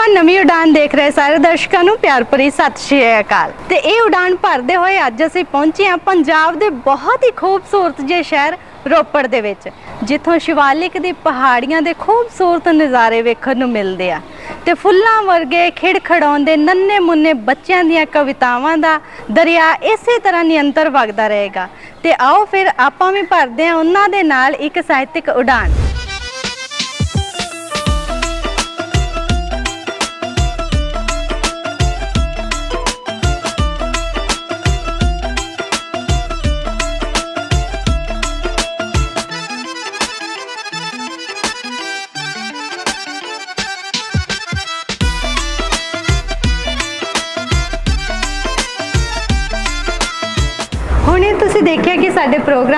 Cinema ਨਵੀਂ ਉਡਾਨ ਦੇਖ ਰਹੇ ਸਾਰੇ ਦਰਸ਼ਕਾਂ ਨੂੰ, ਪਿਆਰ ਭਰੀ ਸਤਿ ਸ਼੍ਰੀ ਅਕਾਲ। ਤੇ ਇਹ ਉਡਾਨ ਭਰਦੇ ਹੋਏ ਅੱਜ ਅਸੀਂ ਪਹੁੰਚੇ ਹਾਂ ਪੰਜਾਬ ਦੇ ਬਹੁਤ ਹੀ ਖੂਬਸੂਰਤ ਜਿਹੇ ਸ਼ਹਿਰ ਰੋਪੜ ਦੇ ਵਿੱਚ, ਜਿੱਥੋਂ ਸ਼ਿਵਾਲਿਕ ਦੀ ਪਹਾੜੀਆਂ ਦੇ ਖੂਬਸੂਰਤ ਨਜ਼ਾਰੇ ਵੇਖਣ ਨੂੰ ਮਿਲਦੇ ਆ। ਤੇ ਫੁੱਲਾਂ ਵਰਗੇ ਖਿੜਖੜਾਉਂਦੇ ਨੰਨੇ ਮੁੰਨੇ ਬੱਚਿਆਂ ਦੀਆਂ ਕਵਿਤਾਵਾਂ ਦਾ ਦਰਿਆ ਇਸੇ ਤਰ੍ਹਾਂ ਨਿਰੰਤਰ ਵਗਦਾ ਰਹੇਗਾ। ਤੇ ਆਓ ਫਿਰ ਆਪਾਂ ਵੀ ਭਰਦੇ ਹਾਂ ਉਹਨਾਂ ਦੇ ਨਾਲ ਇੱਕ ਸਾਹਿਤਿਕ ਉਡਾਨ।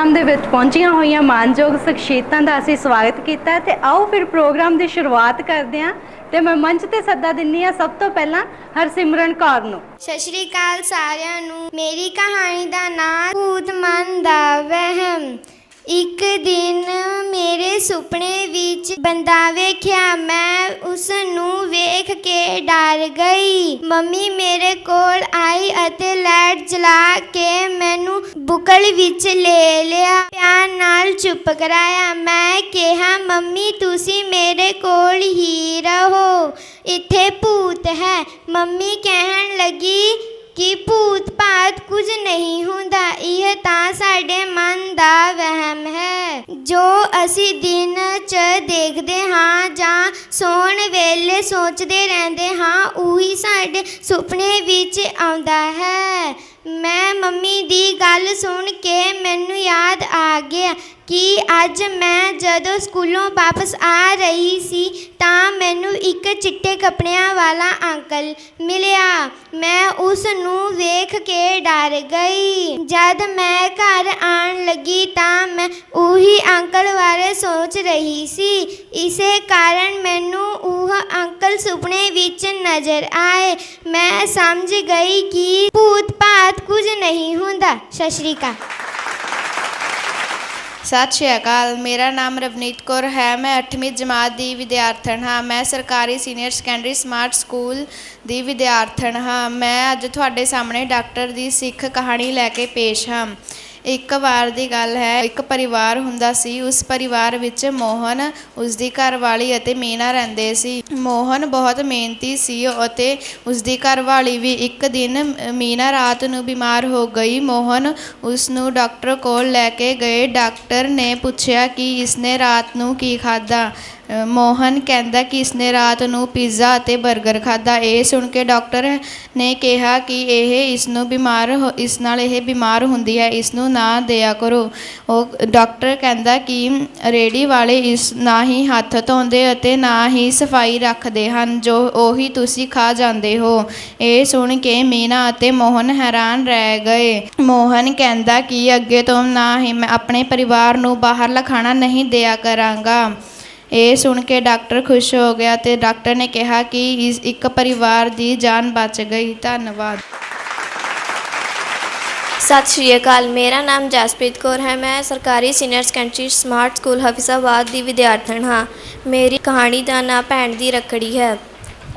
ਪ੍ਰੋਗਰਾਮ ਦੇ ਵਿੱਚ ਪਹੁੰਚੀਆਂ ਹੋਈਆਂ ਮਾਨਯੋਗ ਸ਼ਖਸੀਅਤਾਂ ਦਾ ਅਸੀਂ ਸਵਾਗਤ ਕੀਤਾ ਤੇ ਆਓ ਫਿਰ ਪ੍ਰੋਗਰਾਮ ਦੀ ਸ਼ੁਰੂਆਤ ਕਰਦੇ ਹਾਂ ਤੇ ਮੈਂ ਮੰਚ ਤੇ ਸੱਦਾ ਦਿੰਨੀ ਆ ਸਭ ਤੋਂ ਪਹਿਲਾਂ ਹਰਸਿਮਰਨ ਕੌਰ ਨੂੰ। ਸਤਿ ਸ਼੍ਰੀ ਅਕਾਲ ਸਾਰਿਆਂ ਨੂੰ। ਮੇਰੀ ਕਹਾਣੀ ਦਾ ਨਾਮ ਭੂਤ ਮਨ ਦਾ ਵਹਿਮ। ਇੱਕ ਦਿਨ ਮੇਰੇ ਸੁਪਨੇ ਵਿੱਚ ਬੰਦਾ ਵੇਖਿਆ, ਮੈਂ ਉਸ ਨੂੰ ਵੇਖ ਕੇ ਡਰ ਗਈ। ਮੰਮੀ ਮੇਰੇ ਕੋਲ ਆਈ ਅਤੇ ਲਾਈਟ ਜਲਾ ਕੇ ਮੈਨੂੰ ਬੁਕਲ ਵਿੱਚ ਲੈ ਲਿਆ। ਪਿਆਰ ਨਾਲ ਚੁੱਪ ਕਰਾਇਆ। ਮੈਂ ਕਿਹਾ, ਮੰਮੀ, ਤੁਸੀਂ ਮੇਰੇ ਕੋਲ ਹੀ ਰਹੋ। ਇੱਥੇ ਭੂਤ ਹੈ। ਮੰਮੀ ਕਹਿਣ ਲੱਗੀ ਕਿ ਭੂਤ ਭਾਤ ਕੁਝ ਨਹੀਂ ਹੁੰਦਾ, ਇਹ ਤਾਂ ਸਾਡੇ ਮਨ ਦਾ ਵਹਿਮ ਹੈ। ਜੋ ਅਸੀਂ ਦਿਨ 'ਚ ਦੇਖਦੇ ਹਾਂ ਜਾਂ ਸੌਣ ਵੇਲੇ ਸੋਚਦੇ ਰਹਿੰਦੇ ਹਾਂ, ਉਹੀ ਸਾਡੇ ਸੁਪਨੇ ਵਿੱਚ ਆਉਂਦਾ ਹੈ। ਮੈਂ ਮੰਮੀ ਦੀ ਗੱਲ ਸੁਣ ਕੇ ਮੈਨੂੰ ਯਾਦ ਆ ਗਿਆ ਕਿ ਅੱਜ ਮੈਂ ਜਦੋਂ ਸਕੂਲੋਂ ਵਾਪਸ ਆ ਰਹੀ ਸੀ ਤਾਂ ਮੈਨੂੰ ਇੱਕ ਚਿੱਟੇ ਕੱਪੜਿਆਂ ਵਾਲਾ ਅੰਕਲ ਮਿਲਿਆ। ਮੈਂ ਉਸ ਨੂੰ ਵੇਖ ਕੇ ਡਰ ਗਈ। ਜਦ ਮੈਂ ਘਰ ਆਉਣ ਲੱਗੀ ਤਾਂ ਮੈਂ ਉਹੀ ਅੰਕਲ ਬਾਰੇ ਸੋਚ ਰਹੀ ਸੀ। ਇਸੇ ਕਾਰਨ ਮੈਨੂੰ ਉਹ ਅੰਕਲ ਸੁਪਨੇ ਵਿੱਚ ਨਜ਼ਰ ਆਏ। ਮੈਂ ਸਮਝ ਗਈ ਕਿ ਭੂਤ ਭਾਤ ਕੁਝ ਨਹੀਂ ਹੁੰਦਾ। ਸਤਿ ਸ਼੍ਰੀ ਅਕਾਲ। ਸਤਿ ਸ਼੍ਰੀ ਅਕਾਲ, ਮੇਰਾ ਨਾਮ ਰਵਨੀਤ ਕੌਰ ਹੈ, ਮੈਂ 8ਵੀਂ ਜਮਾਤ ਦੀ ਵਿਦਿਆਰਥਣ ਹਾਂ, ਮੈਂ ਸਰਕਾਰੀ ਸੀਨੀਅਰ ਸੈਕੰਡਰੀ ਸਮਾਰਟ ਸਕੂਲ ਦੀ ਵਿਦਿਆਰਥਣ ਹਾਂ, ਮੈਂ ਅੱਜ ਤੁਹਾਡੇ ਸਾਹਮਣੇ ਡਾਕਟਰ ਦੀ ਸਿੱਖ ਕਹਾਣੀ ਲੈ ਕੇ ਪੇਸ਼ ਹਾਂ। ਇੱਕ ਵਾਰ ਦੀ ਗੱਲ ਹੈ, ਇੱਕ ਪਰਿਵਾਰ ਹੁੰਦਾ ਸੀ, ਉਸ ਪਰਿਵਾਰ ਵਿੱਚ ਮੋਹਨ ਉਸ ਦੀ ਘਰਵਾਲੀ ਅਤੇ ਮੀਨਾ ਰਹਿੰਦੇ ਸੀ। ਮੋਹਨ ਬਹੁਤ ਮਿਹਨਤੀ ਸੀ ਅਤੇ ਉਸ ਦੀ ਘਰਵਾਲੀ ਵੀ ਇੱਕ ਦਿਨ ਮੀਨਾ ਰਾਤ ਨੂੰ ਬਿਮਾਰ ਹੋ ਗਈ। ਮੋਹਨ ਉਸ ਨੂੰ ਡਾਕਟਰ ਕੋਲ ਲੈ ਕੇ ਗਏ। ਡਾਕਟਰ ਨੇ ਪੁੱਛਿਆ ਕਿ ਇਸਨੇ ਰਾਤ ਨੂੰ ਕੀ ਖਾਧਾ? ਮੋਹਨ ਕਹਿੰਦਾ ਕਿ ਇਸਨੇ ਰਾਤ ਨੂੰ ਪੀਜ਼ਾ ਅਤੇ 버ਗਰ ਖਾਧਾ। ਇਹ ਸੁਣ ਕੇ ਡਾਕਟਰ ਨੇ ਕਿਹਾ ਕਿ ਇਹ ਇਸ ਨੂੰ ਬਿਮਾਰ ਹੋ- ਇਸ ਨਾਲ ਇਹ ਬਿਮਾਰ ਹੁੰਦੀ ਹੈ ਇਸ ਨੂੰ ਨਾ ਦਿਆ ਕਰੋ। ਉਹ ਡਾਕਟਰ ਕਹਿੰਦਾ ਕਿ ਰੇੜੀ ਵਾਲੇ ਇਸ ਨਾ ਹੀ ਹੱਥ ਧੋਂਦੇ ਅਤੇ ਨਾ ਹੀ ਸਫ਼ਾਈ ਰੱਖਦੇ ਹਨ, ਜੋ ਉਹੀ ਤੁਸੀਂ ਖਾ ਜਾਂਦੇ ਹੋ। ਇਹ ਸੁਣ ਕੇ ਮੀਨਾ ਅਤੇ ਮੋਹਨ ਹੈਰਾਨ ਰਹਿ ਗਏ। ਮੋਹਨ ਕਹਿੰਦਾ ਕਿ ਅੱਗੇ ਤੋਂ ਨਾ ਹੀ ਮੈਂ ਆਪਣੇ ਪਰਿਵਾਰ ਨੂੰ ਬਾਹਰਲਾ ਖਾਣਾ ਨਹੀਂ ਦਿਆ ਕਰਾਂਗਾ। ਇਹ ਸੁਣ ਕੇ ਡਾਕਟਰ ਖੁਸ਼ ਹੋ ਗਿਆ ਤੇ ਡਾਕਟਰ ਨੇ ਕਿਹਾ ਕਿ ਇਸ ਇੱਕ ਪਰਿਵਾਰ ਦੀ ਜਾਨ ਬਚ ਗਈ। ਧੰਨਵਾਦ। ਸਤਿ ਸ਼੍ਰੀ ਅਕਾਲ। ਮੇਰਾ ਨਾਮ ਜਸਪ੍ਰੀਤ ਕੌਰ ਹੈ। ਮੈਂ ਸਰਕਾਰੀ senior secondary smart school Hafizabad ਦੀ ਵਿਦਿਆਰਥਣ ਹਾਂ। ਮੇਰੀ ਕਹਾਣੀ ਦਾ ਨਾਂ ਭੈਣ ਦੀ ਰੱਖੜੀ ਹੈ।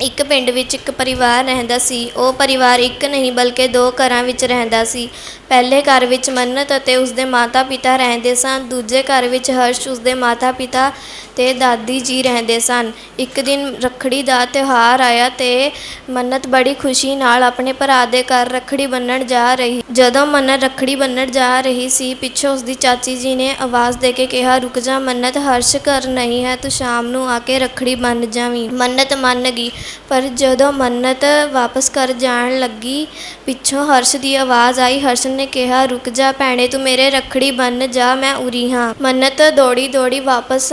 ਇੱਕ ਪਿੰਡ ਵਿੱਚ ਇੱਕ ਪਰਿਵਾਰ ਰਹਿੰਦਾ ਸੀ। ਉਹ ਪਰਿਵਾਰ ਇੱਕ ਨਹੀਂ ਬਲਕਿ ਦੋ ਘਰਾਂ ਵਿੱਚ ਰਹਿੰਦਾ ਸੀ। ਪਹਿਲੇ ਘਰ ਵਿੱਚ ਮੰਨਤ ਅਤੇ ਉਸਦੇ ਮਾਤਾ-ਪਿਤਾ ਰਹਿੰਦੇ ਸਨ। ਦੂਜੇ ਘਰ ਵਿੱਚ ਹਰਸ਼, ਉਸਦੇ ਮਾਤਾ-ਪਿਤਾ ਤੇ ਦਾਦੀ ਜੀ ਰਹਿੰਦੇ ਸਨ। ਇੱਕ ਦਿਨ ਰੱਖੜੀ ਦਾ ਤਿਉਹਾਰ ਆਇਆ ਤੇ ਮੰਨਤ ਬੜੀ ਖੁਸ਼ੀ ਨਾਲ ਆਪਣੇ ਭਰਾ ਦੇ ਘਰ ਰੱਖੜੀ ਬੰਨਣ ਜਾ ਰਹੀ। ਜਦੋਂ ਮੰਨਤ ਰੱਖੜੀ ਬੰਨਣ ਜਾ ਰਹੀ ਸੀ, ਪਿੱਛੋਂ ਉਸਦੀ ਚਾਚੀ ਜੀ ਨੇ ਆਵਾਜ਼ ਦੇ ਕੇ ਕਿਹਾ, ਰੁਕ ਜਾ ਮੰਨਤ, ਹਰਸ਼ ਘਰ ਨਹੀਂ ਹੈ, ਤੂੰ ਸ਼ਾਮ ਨੂੰ ਆ ਕੇ ਰੱਖੜੀ ਬੰਨ ਜਾਵੀਂ। ਮੰਨਤ ਮੰਨ ਗਈ, ਪਰ ਜਦੋਂ ਮੰਨਤ ਵਾਪਸ ਘਰ ਜਾਣ ਲੱਗੀ, ਪਿੱਛੋਂ ਹਰਸ਼ ਦੀ ਆਵਾਜ਼ ਆਈ। ਹਰਸ਼ ਨੇ ਕਿਹਾ, ਰੁਕ ਜਾ ਭੈਣੇ, ਤੂੰ ਮੇਰੇ ਰੱਖੜੀ ਬੰਨ ਜਾ, ਮੈਂ ਉਰੀ ਹਾਂ। ਮੰਨਤ ਦੌੜੀ ਦੌੜੀ ਵਾਪਸ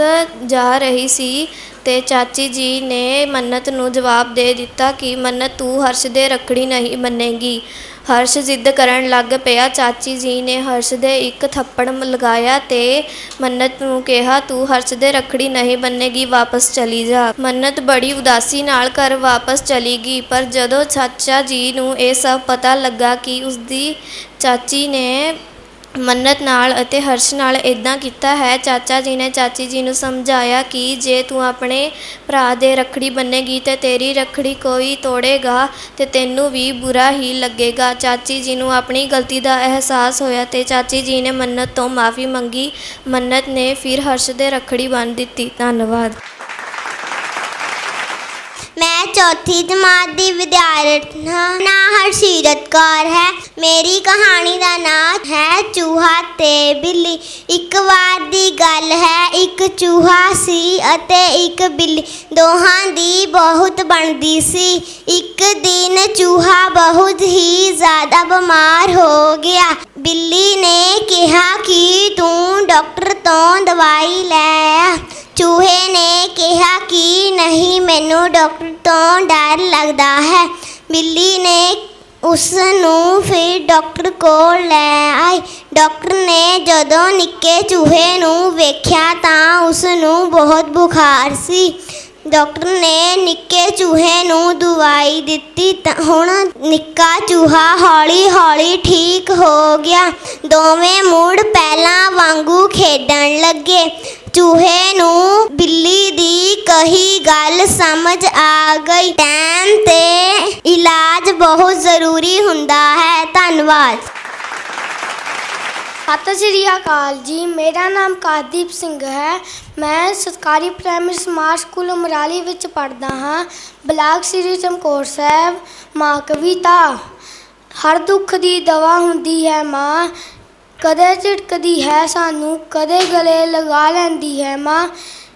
ਜਾ ਰਹੀ ਸੀ ਤੇ ਚਾਚੀ ਜੀ ਨੇ ਮੰਨਤ ਨੂੰ ਜਵਾਬ ਦੇ ਦਿੱਤਾ ਕਿ ਮੰਨਤ ਤੂੰ ਹਰਸ਼ ਦੇ ਰੱਖੜੀ ਨਹੀਂ ਮੰਨੇਗੀ। ਹਰਸ਼ ਜ਼ਿੱਦ ਕਰਨ ਲੱਗ ਪਿਆ। ਚਾਚੀ ਜੀ ਨੇ ਹਰਸ਼ ਦੇ ਇੱਕ ਥੱਪੜ ਲਗਾਇਆ ਤੇ ਮੰਨਤ ਨੂੰ ਕਿਹਾ, ਤੂੰ ਹਰਸ਼ ਦੇ ਰੱਖੜੀ ਨਹੀਂ ਬੰਨੇਗੀ ਵਾਪਸ ਚਲੀ ਜਾ। ਮੰਨਤ ਬੜੀ ਉਦਾਸੀ ਨਾਲ ਘਰ ਵਾਪਸ ਚਲੀ ਗਈ, ਪਰ ਜਦੋਂ ਚਾਚਾ ਜੀ ਨੂੰ ਇਹ ਸਭ ਪਤਾ ਲੱਗਾ ਕਿ ਉਸਦੀ ਚਾਚੀ ਨੇ ਮੰਨਤ ਨਾਲ ਅਤੇ ਹਰਸ਼ ਨਾਲ ਇੱਦਾਂ ਕੀਤਾ ਹੈ। ਚਾਚਾ ਜੀ ਨੇ ਚਾਚੀ ਜੀ ਨੂੰ ਸਮਝਾਇਆ ਕਿ ਜੇ ਤੂੰ ਆਪਣੇ ਭਰਾ ਦੇ ਰੱਖੜੀ ਬੰਨੇਗੀ ਤੇ ਤੇਰੀ ਰੱਖੜੀ ਕੋਈ ਤੋੜੇਗਾ ਤੇ ਤੈਨੂੰ ਵੀ ਬੁਰਾ ਹੀ ਲੱਗੇਗਾ। ਚਾਚੀ ਜੀ ਨੂੰ ਆਪਣੀ ਗਲਤੀ ਦਾ ਅਹਿਸਾਸ ਹੋਇਆ ਤੇ ਚਾਚੀ ਜੀ ਨੇ ਮੰਨਤ ਤੋਂ ਮਾਫੀ ਮੰਗੀ। ਮੰਨਤ ਨੇ ਫਿਰ ਹਰਸ਼ ਦੇ ਰੱਖੜੀ ਬੰਨ ਦਿੱਤੀ। ਧੰਨਵਾਦ। ਮੈਂ ਚੌਥੀ ਜਮਾਤ ਦੀ ਵਿਦਿਆਰਥਣ ਹਾਂ। ਨਾ ਹਰਸ਼ੀਰਤ ਕੌਰ ਹੈ। ਮੇਰੀ ਕਹਾਣੀ ਦਾ ਨਾਮ ਹੈ ਚੂਹਾ ਤੇ ਬਿੱਲੀ। ਇੱਕ ਵਾਰ ਦੀ ਗੱਲ ਹੈ, ਇੱਕ ਚੂਹਾ ਸੀ ਅਤੇ ਇੱਕ ਬਿੱਲੀ। ਦੋਹਾਂ ਦੀ ਬਹੁਤ ਬਣਦੀ ਸੀ। ਇੱਕ ਦਿਨ ਚੂਹਾ ਬਹੁਤ ਹੀ ਜ਼ਿਆਦਾ ਬਿਮਾਰ ਹੋ ਗਿਆ। ਬਿੱਲੀ ਨੇ ਕਿਹਾ ਕਿ ਤੂੰ ਡਾਕਟਰ ਤੋਂ ਦਵਾਈ ਲੈ। ਆ ਚੂਹੇ ਨੇ ਕਿਹਾ ਕਿ ਨਹੀਂ, ਮੈਨੂੰ ਡਾਕਟਰ ਤੋਂ ਡਰ ਲੱਗਦਾ ਹੈ। ਬਿੱਲੀ ਨੇ ਉਸ ਨੂੰ ਫਿਰ ਡਾਕਟਰ ਕੋਲ ਲੈ ਆਈ। ਡਾਕਟਰ ਨੇ ਜਦੋਂ ਨਿੱਕੇ ਚੂਹੇ ਨੂੰ ਵੇਖਿਆ ਤਾਂ ਉਸ ਨੂੰ ਬਹੁਤ ਬੁਖਾਰ ਸੀ। ਡਾਕਟਰ ਨੇ ਨਿੱਕੇ ਚੂਹੇ ਨੂੰ ਦਵਾਈ ਦਿੱਤੀ ਤਾਂ ਹੁਣ ਨਿੱਕਾ ਚੂਹਾ ਹੌਲੀ-ਹੌਲੀ ਠੀਕ ਹੋ ਗਿਆ। ਦੋਵੇਂ ਮੁੜ ਪਹਿਲਾਂ ਵਾਂਗੂ ਖੇਡਣ ਲੱਗੇ। ਚੂਹੇ ਨੂੰ ਬਿੱਲੀ ਦੀ ਕਹੀ ਗੱਲ ਸਮਝ ਆ ਗਈ। ਟਾਈਮ ਤੇ ਇਲਾਜ ਬਹੁਤ ਜ਼ਰੂਰੀ ਹੁੰਦਾ ਹੈ। ਧੰਨਵਾਦ। ਸਤਿ ਸ਼੍ਰੀ ਅਕਾਲ ਜੀ। ਮੇਰਾ ਨਾਮ ਕਾਦੀਪ ਸਿੰਘ ਹੈ। ਮੈਂ ਸਰਕਾਰੀ ਪ੍ਰਾਇਮਰੀ ਸਮਾਰਟ ਸਕੂਲ ਅਮਰਾਲੀ ਵਿੱਚ ਪੜ੍ਹਦਾ ਹਾਂ। ਬਲਾਕ ਸ੍ਰੀ ਚਮਕੌਰ ਸਾਹਿਬ, ਮਾਂ ਕਵਿਤਾ। ਹਰ ਦੁੱਖ ਦੀ ਦਵਾ ਹੁੰਦੀ ਹੈ ਮਾਂ। ਕਦੇ ਝਿੜਕਦੀ ਹੈ ਸਾਨੂੰ, ਕਦੇ ਗਲੇ ਲਗਾ ਲੈਂਦੀ ਹੈ। ਮਾਂ,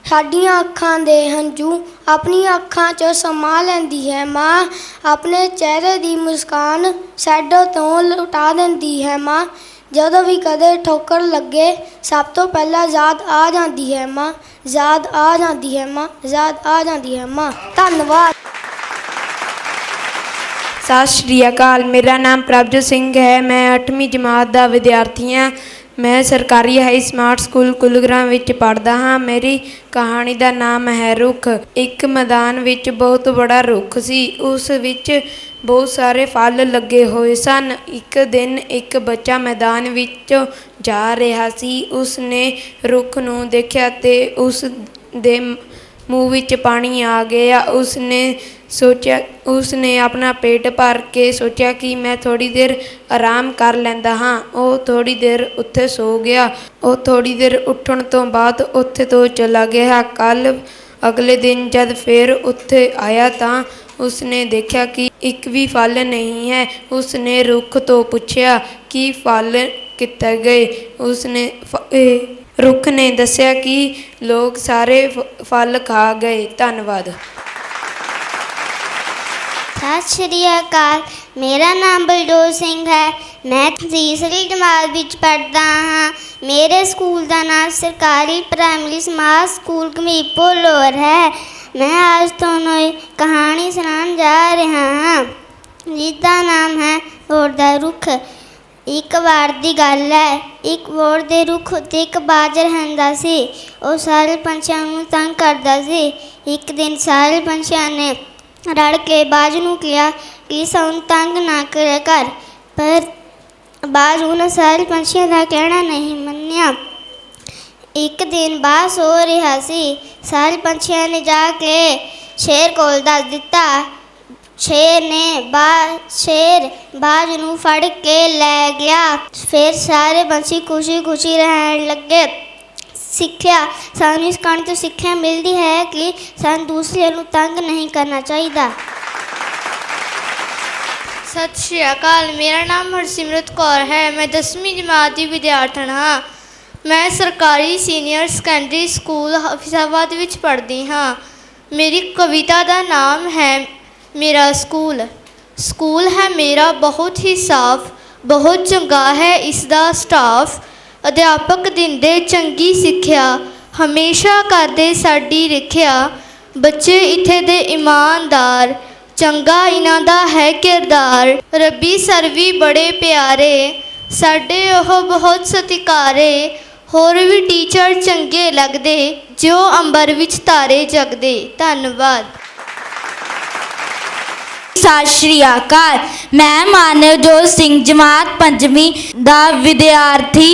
ਸਾਡੀਆਂ ਅੱਖਾਂ ਦੇ ਹੰਝੂ ਆਪਣੀਆਂ ਅੱਖਾਂ 'ਚ ਸਮਾ ਲੈਂਦੀ ਹੈ। ਮਾਂ, ਆਪਣੇ ਚਿਹਰੇ ਦੀ ਮੁਸਕਾਨ ਸੈਡੋ ਤੋਂ ਲੁਟਾ ਦਿੰਦੀ ਹੈ। ਮਾਂ, ਜਦੋਂ ਵੀ ਕਦੇ ਠੋਕਰ ਲੱਗੇ, ਸਭ ਤੋਂ ਪਹਿਲਾਂ ਯਾਦ ਆ ਜਾਂਦੀ ਹੈ। ਮਾਂ, ਯਾਦ ਆ ਜਾਂਦੀ ਹੈ। ਮਾਂ, ਯਾਦ ਆ ਜਾਂਦੀ ਹੈ। ਮਾਂ, ਧੰਨਵਾਦ। ਸਤਿ ਸ਼੍ਰੀ ਅਕਾਲ। ਮੇਰਾ ਨਾਮ ਪ੍ਰਭਜੋਤ ਸਿੰਘ ਹੈ। ਮੈਂ 8ਵੀਂ ਜਮਾਤ ਦਾ ਵਿਦਿਆਰਥੀ ਹਾਂ। ਮੈਂ ਸਰਕਾਰੀ ਹਾਈ ਸਮਾਰਟ ਸਕੂਲ ਕੁਲਗ੍ਰਾਮ ਵਿੱਚ ਪੜ੍ਹਦਾ ਹਾਂ। ਮੇਰੀ ਕਹਾਣੀ ਦਾ ਨਾਮ ਹੈ ਰੁੱਖ। ਇੱਕ ਮੈਦਾਨ ਵਿੱਚ ਬਹੁਤ ਬੜਾ ਰੁੱਖ ਸੀ। ਉਸ ਵਿੱਚ ਬਹੁਤ ਸਾਰੇ ਫਲ ਲੱਗੇ ਹੋਏ ਸਨ। ਇੱਕ ਦਿਨ ਇੱਕ ਬੱਚਾ ਮੈਦਾਨ ਵਿੱਚ ਜਾ ਰਿਹਾ ਸੀ। ਉਸ ਨੇ ਰੁੱਖ ਨੂੰ ਦੇਖਿਆ ਤੇ ਉਸ ਦੇ ਮੂੰਹ ਵਿੱਚ ਪਾਣੀ ਆ ਗਿਆ। ਉਸ ਨੇ ਸੋਚਿਆ ਉਸ ਨੇ ਆਪਣਾ ਪੇਟ ਭਰ ਕੇ ਸੋਚਿਆ ਕਿ ਮੈਂ ਥੋੜੀ ਦੇਰ ਆਰਾਮ ਕਰ ਲੈਂਦਾ ਹਾਂ। ਉਹ ਥੋੜੀ ਦੇਰ ਉੱਥੇ ਸੋ ਗਿਆ। ਉਹ ਥੋੜੀ ਦੇਰ ਉੱਠਣ ਤੋਂ ਬਾਅਦ ਉੱਥੇ ਤੋਂ ਚਲਾ ਗਿਆ। ਕੱਲ ਅਗਲੇ ਦਿਨ ਜਦ ਫੇਰ ਉੱਥੇ ਆਇਆ ਤਾਂ ਉਸ ਨੇ ਦੇਖਿਆ ਕਿ ਇੱਕ ਵੀ ਫਲ ਨਹੀਂ ਹੈ। ਉਸ ਨੇ ਰੁੱਖ ਤੋਂ ਪੁੱਛਿਆ ਕਿ ਫਲ ਕਿੱਥੇ ਗਏ? ਉਸ ਨੇ ਰੁੱਖ ਨੇ ਦੱਸਿਆ ਕਿ ਲੋਕ ਸਾਰੇ ਫਲ ਖਾ ਗਏ। ਧੰਨਵਾਦ। ਸਤਿ ਸ਼੍ਰੀ ਅਕਾਲ। ਮੇਰਾ ਨਾਮ ਬਲਜੋਤ ਸਿੰਘ ਹੈ। ਮੈਂ ਤੀਸਰੀ ਜਮਾਤ ਵਿੱਚ ਪੜ੍ਹਦਾ ਹਾਂ। ਮੇਰੇ ਸਕੂਲ ਦਾ ਨਾਮ ਸਰਕਾਰੀ ਪ੍ਰਾਇਮਰੀ ਸਮਾਜ ਸਕੂਲ ਕਮੀਪੋ ਲੋਰ ਹੈ। ਮੈਂ ਅੱਜ ਤੁਹਾਨੂੰ ਇੱਕ ਕਹਾਣੀ ਸੁਣਾਉਣ ਜਾ ਰਿਹਾ ਹਾਂ। ਜਿਸਦਾ ਨਾਮ ਹੈ ਹੋਰ ਦਾ ਰੁੱਖ। ਇੱਕ ਵਾਰ ਦੀ ਗੱਲ ਹੈ। ਇੱਕ ਵੋਰ ਦੇ ਰੁੱਖ ਉੱਤੇ ਇੱਕ ਬਾਜ ਰਹਿੰਦਾ ਸੀ। ਉਹ ਸਾਰੇ ਪੰਛੀਆਂ ਨੂੰ ਤੰਗ ਕਰਦਾ ਸੀ। ਇੱਕ ਦਿਨ ਸਾਰੇ ਪੰਛੀਆਂ ਨੇ ਰਲ ਕੇ ਬਾਜ ਨੂੰ ਕਿਹਾ ਕਿ ਸਾਨੂੰ ਤੰਗ ਨਾ ਕਰਿਆ ਕਰ, ਪਰ ਬਾਜ ਉਹਨਾਂ ਸਾਰੇ ਪੰਛੀਆਂ ਦਾ ਕਹਿਣਾ ਨਹੀਂ ਮੰਨਿਆ। ਇੱਕ ਦਿਨ ਬਾਜ ਸੋ ਰਿਹਾ ਸੀ ਸਾਰੇ ਪੰਛੀਆਂ ਨੇ ਜਾ ਕੇ ਸ਼ੇਰ ਕੋਲ ਦੱਸ ਦਿੱਤਾ। ਸ਼ੇਰ ਨੇ ਬਾ, ਸ਼ੇਰ ਬਾਜ ਨੂੰ ਫੜ ਕੇ ਲੈ ਗਿਆ। ਫਿਰ ਸਾਰੇ ਪੰਛੀ ਖੁਸ਼ੀ ਖੁਸ਼ੀ ਰਹਿਣ ਲੱਗੇ। ਸਿੱਖਿਆ। ਸਾਨੂੰ ਇਸ ਕਹਾਣੀ ਤੋਂ ਸਿੱਖਿਆ ਮਿਲਦੀ ਹੈ ਕਿ ਸਾਨੂੰ ਦੂਸਰਿਆਂ ਨੂੰ ਤੰਗ ਨਹੀਂ ਕਰਨਾ ਚਾਹੀਦਾ। ਸਤਿ ਸ਼੍ਰੀ ਅਕਾਲ, ਮੇਰਾ ਨਾਮ ਹਰਸਿਮਰਤ ਕੌਰ ਹੈ। ਮੈਂ 10ਵੀਂ ਜਮਾਤ ਦੀ ਵਿਦਿਆਰਥਣ ਹਾਂ। ਮੈਂ ਸਰਕਾਰੀ ਸੀਨੀਅਰ ਸੈਕੰਡਰੀ ਸਕੂਲ ਹਫਿਜ਼ਾਬਾਦ ਵਿੱਚ ਪੜ੍ਹਦੀ ਹਾਂ। ਮੇਰੀ ਕਵਿਤਾ ਦਾ ਨਾਮ ਹੈ ਮੇਰਾ ਸਕੂਲ। ਸਕੂਲ ਹੈ ਮੇਰਾ, ਬਹੁਤ ਹੀ ਸਾਫ਼, ਬਹੁਤ ਚੰਗਾ ਹੈ ਇਸ ਦਾ ਸਟਾਫ ਅਧਿਆਪਕ ਦਿੰਦੇ ਚੰਗੀ ਸਿੱਖਿਆ, ਹਮੇਸ਼ਾ ਕਰਦੇ ਸਾਡੀ ਰੱਖਿਆ। ਬੱਚੇ ਇੱਥੇ ਦੇ ਇਮਾਨਦਾਰ, ਚੰਗਾ ਇਹਨਾਂ ਦਾ ਹੈ ਕਿਰਦਾਰ। ਰੱਬੀ ਸਰ ਵੀ ਬੜੇ ਪਿਆਰੇ, ਸਾਡੇ ਉਹ ਬਹੁਤ ਸਤਿਕਾਰੇ। ਹੋਰ ਵੀ ਟੀਚਰ ਚੰਗੇ ਲੱਗਦੇ ਜੋ ਅੰਬਰ ਵਿੱਚ ਤਾਰੇ ਜਗਦੇ। ਧੰਨਵਾਦ। ਸਤਿ ਸ਼੍ਰੀ ਅਕਾਲ। ਮੈਂ ਮਾਨਵਜੋਤ ਸਿੰਘ ਜਮਾਤ ਪੰਜਵੀਂ ਦਾ ਵਿਦਿਆਰਥੀ।